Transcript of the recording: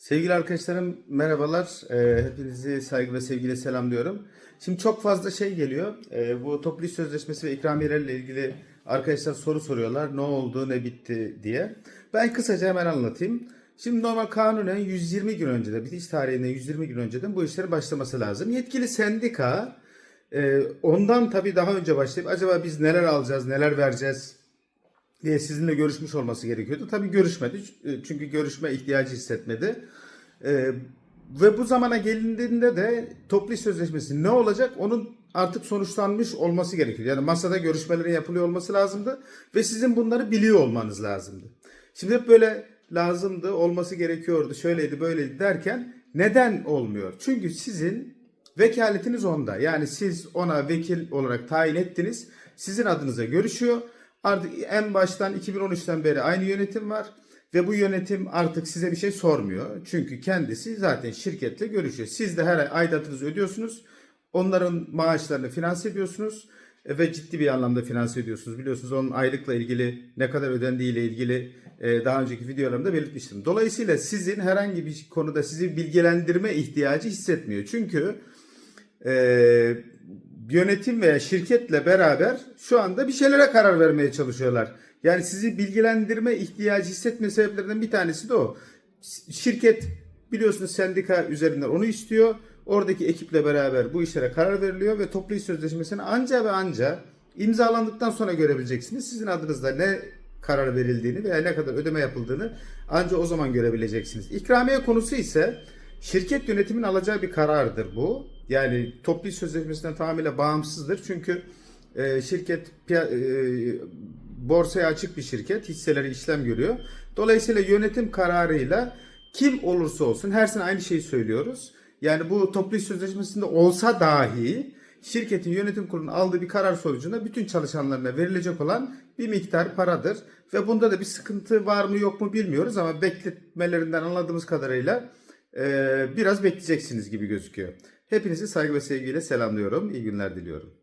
Sevgili arkadaşlarım merhabalar. Ee, hepinizi saygı ve sevgiyle selamlıyorum. Şimdi çok fazla şey geliyor. Ee, bu toplu iş sözleşmesi ve ikramiyelerle ilgili arkadaşlar soru soruyorlar. Ne oldu, ne bitti diye. Ben kısaca hemen anlatayım. Şimdi normal kanunen 120 gün önceden, bitiş tarihinden 120 gün önceden bu işlerin başlaması lazım. Yetkili sendika e, ondan tabii daha önce başlayıp acaba biz neler alacağız, neler vereceğiz diye sizinle görüşmüş olması gerekiyordu. Tabii görüşmedi e, çünkü görüşme ihtiyacı hissetmedi. Ee, ve bu zamana gelindiğinde de toplu sözleşmesi ne olacak onun artık sonuçlanmış olması gerekiyor. Yani masada görüşmelerin yapılıyor olması lazımdı ve sizin bunları biliyor olmanız lazımdı. Şimdi hep böyle lazımdı, olması gerekiyordu, şöyleydi, böyleydi derken neden olmuyor? Çünkü sizin vekaletiniz onda. Yani siz ona vekil olarak tayin ettiniz. Sizin adınıza görüşüyor. Artık en baştan 2013'ten beri aynı yönetim var. Ve bu yönetim artık size bir şey sormuyor. Çünkü kendisi zaten şirketle görüşüyor. Siz de her ay aidatınızı ödüyorsunuz. Onların maaşlarını finanse ediyorsunuz. E, Ve ciddi bir anlamda finanse ediyorsunuz. Biliyorsunuz onun aylıkla ilgili ne kadar ödendiği ile ilgili e, daha önceki videolarımda belirtmiştim. Dolayısıyla sizin herhangi bir konuda sizi bilgilendirme ihtiyacı hissetmiyor. Çünkü e, yönetim veya şirketle beraber şu anda bir şeylere karar vermeye çalışıyorlar. Yani sizi bilgilendirme ihtiyacı hissetme sebeplerinden bir tanesi de o. Şirket biliyorsunuz sendika üzerinden onu istiyor. Oradaki ekiple beraber bu işlere karar veriliyor ve toplu iş sözleşmesini anca ve anca imzalandıktan sonra görebileceksiniz. Sizin adınızda ne karar verildiğini veya ne kadar ödeme yapıldığını anca o zaman görebileceksiniz. İkramiye konusu ise şirket yönetimin alacağı bir karardır bu. Yani toplu sözleşmesinden tamamıyla bağımsızdır. Çünkü e, şirket e, borsaya açık bir şirket, hisseleri işlem görüyor. Dolayısıyla yönetim kararıyla kim olursa olsun her sene aynı şeyi söylüyoruz. Yani bu toplu sözleşmesinde olsa dahi şirketin yönetim kurulunun aldığı bir karar sonucunda bütün çalışanlarına verilecek olan bir miktar paradır. Ve bunda da bir sıkıntı var mı yok mu bilmiyoruz ama bekletmelerinden anladığımız kadarıyla biraz bekleyeceksiniz gibi gözüküyor. Hepinizi saygı ve sevgiyle selamlıyorum. İyi günler diliyorum.